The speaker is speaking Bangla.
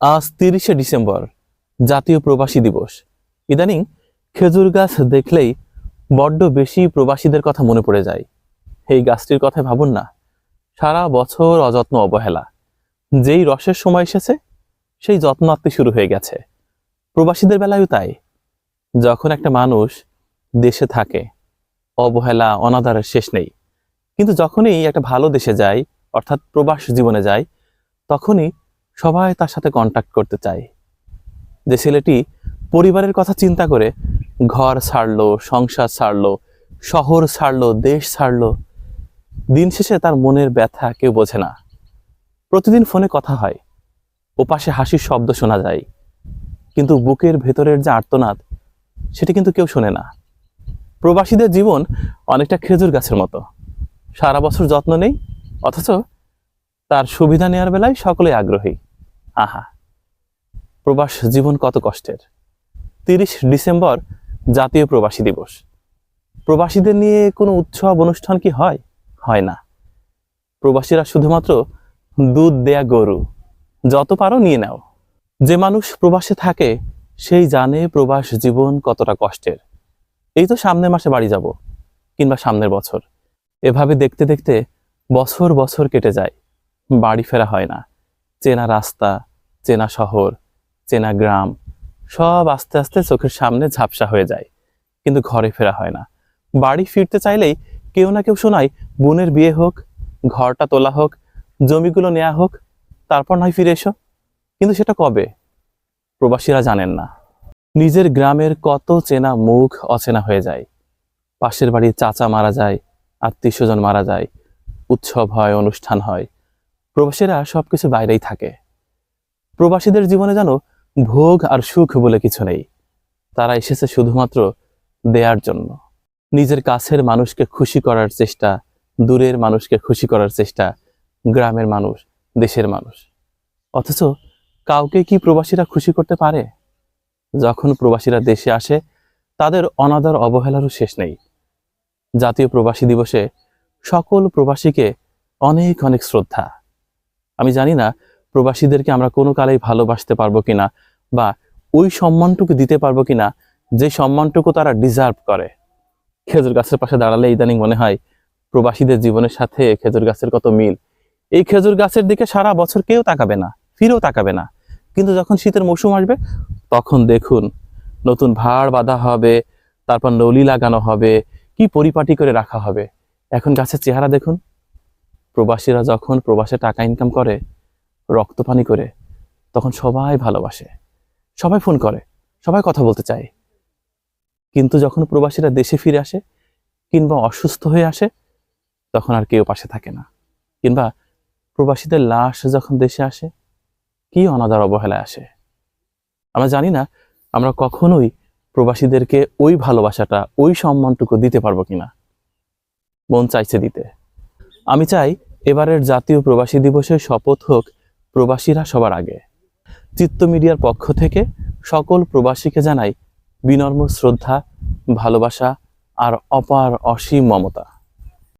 আজ তিরিশে ডিসেম্বর, জাতীয় প্রবাসী দিবস। ইদানিং খেজুর গাছ দেখলেই বড্ড বেশি প্রবাসীদের কথা মনে পড়ে যায়। এই গাছটির কথা ভাবুন না, সারা বছর অযত্ন অবহেলা। যেই রসের সময় এসেছে, সেই যত্ন আত্মে শুরু হয়ে গেছে। প্রবাসীদের বেলায়ও তাই। যখন একটা মানুষ দেশে থাকে, অবহেলা, অনাদারের শেষ নেই। কিন্তু যখনই একটা ভালো দেশে যায়, অর্থাৎ প্রবাস জীবনে যায়, তখনই সবাই তার সাথে কন্ট্যাক্ট করতে চায়। যে ছেলেটি পরিবারের কথা চিন্তা করে ঘর ছাড়লো, সংসার ছাড়লো, শহর ছাড়লো, দেশ ছাড়লো, দিন শেষে তার মনের ব্যথা কেউ বোঝে না। প্রতিদিন ফোনে কথা হয় ওপাশে হাসির শব্দ শোনা যায়, কিন্তু বুকের ভেতরের যে আর্তনাদ, সেটি কিন্তু কেউ শোনে না। প্রবাসীদের জীবন অনেকটা খেজুর গাছের মতো। সারা বছর যত্ন নেই, অথচ তার সুবিধা নেওয়ার বেলায় সকলে আগ্রহী। আহা, প্রবাস জীবন কত কষ্টের। তিরিশ ডিসেম্বর জাতীয় প্রবাসী দিবস। প্রবাসীদের নিয়ে কোনো উৎসব, অনুষ্ঠান কি হয়? হয় না। প্রবাসীরা শুধুমাত্র দুধ দেয়া গরু, যত পারো নিয়ে নাও। যে মানুষ প্রবাসে থাকে, সেই জানে প্রবাস জীবন কতটা কষ্টের। এই তো সামনের মাসে বাড়ি যাব, কিংবা সামনের বছর। এভাবে দেখতে দেখতে বছর বছর কেটে যায়। বাড়ি ফেরা হয় না। চেনা রাস্তা, চেনা শহর, চেনা গ্রাম, সব আস্তে আস্তে চোখের সামনে ঝাপসা হয়ে যায়, কিন্তু ঘরে ফেরা হয় না। বাড়ি ফিরতে চাইলেই কেউ না কেউ শোনায়, বোনের বিয়ে হোক, ঘরটা তোলা হোক, জমিগুলো নেওয়া হোক, তারপর নয় ফিরে এসো। কিন্তু সেটা কবে? প্রবাসীরা জানেন না। নিজের গ্রামের কত চেনা মুখ অচেনা হয়ে যায়। পাশের বাড়ির চাচা মারা যায় আত্মীয় স্বজন মারা যায়, উৎসব হয়, অনুষ্ঠান হয় প্রবাসীরা সবকিছু বাইরেই থাকে। প্রবাসীদের জীবনে যেন ভোগ আর সুখ বলে কিছু নেই। তারা এসেছে শুধুমাত্র দেয়ার জন্য। নিজের কাছের মানুষকে খুশি করার চেষ্টা, দূরের মানুষকে খুশি করার চেষ্টা, গ্রামের মানুষ, দেশের মানুষ। অথচ কাউকে কি প্রবাসীরা খুশি করতে পারে? যখন প্রবাসীরা দেশে আসে, তাদের অনাদার অবহেলারও শেষ নেই। জাতীয় প্রবাসী দিবসে সকল প্রবাসীকে অনেক অনেক শ্রদ্ধা। আমি জানি না প্রবাসীদেরকে আমরা কোনো কালেই ভালোবাসতে পারব কিনা বা ওই সম্মানটুকু দিতে পারব কিনা, যে সম্মানটুকু তারা ডিজার্ভ করে। খেজুর গাছের পাশে দাঁড়ালে ইদানিং মনে হয় প্রবাসীদের জীবনের সাথে খেজুর গাছের কত মিল। এই খেজুর গাছের দিকে সারা বছর কেউ তাকাবে না, ফিরেও তাকাবে না। কিন্তু যখন শীতের মৌসুম আসবে, তখন দেখুন নতুন ভাড় বাঁধা হবে, তারপর নলি লাগানো হবে, কি পরিপাটি করে রাখা হবে। এখন গাছের চেহারা দেখুন প্রবাসীরা যখন প্রবাসে টাকা ইনকাম করে রক্ত পানি করে, তখন সবাই ভালোবাসে। সবাই ফোন করে, সবাই কথা বলতে চায়। কিন্তু যখন প্রবাসীরা দেশে ফিরে আসে কিংবা অসুস্থ হয়ে আসে, তখন আর কেউ পাশে থাকে না। কিংবা প্রবাসীদের লাশ যখন দেশে আসে, কি অনাদার অবহেলায় আসে। আমরা জানি না আমরা কখনোই প্রবাসীদেরকে ওই ভালোবাসাটা, ওই সম্মানটুকু দিতে পারব কিনা। মন চাইছে দিতে। আমি চাই এবারের জাতীয় প্রবাসী দিবসের শপথ হোক প্রবাসীরা সবার আগে। চিত্ত মিডিয়ার পক্ষ থেকে সকল প্রবাসীকে জানাই বিনম্র শ্রদ্ধা, ভালোবাসা আর অপার অসীম মমতা।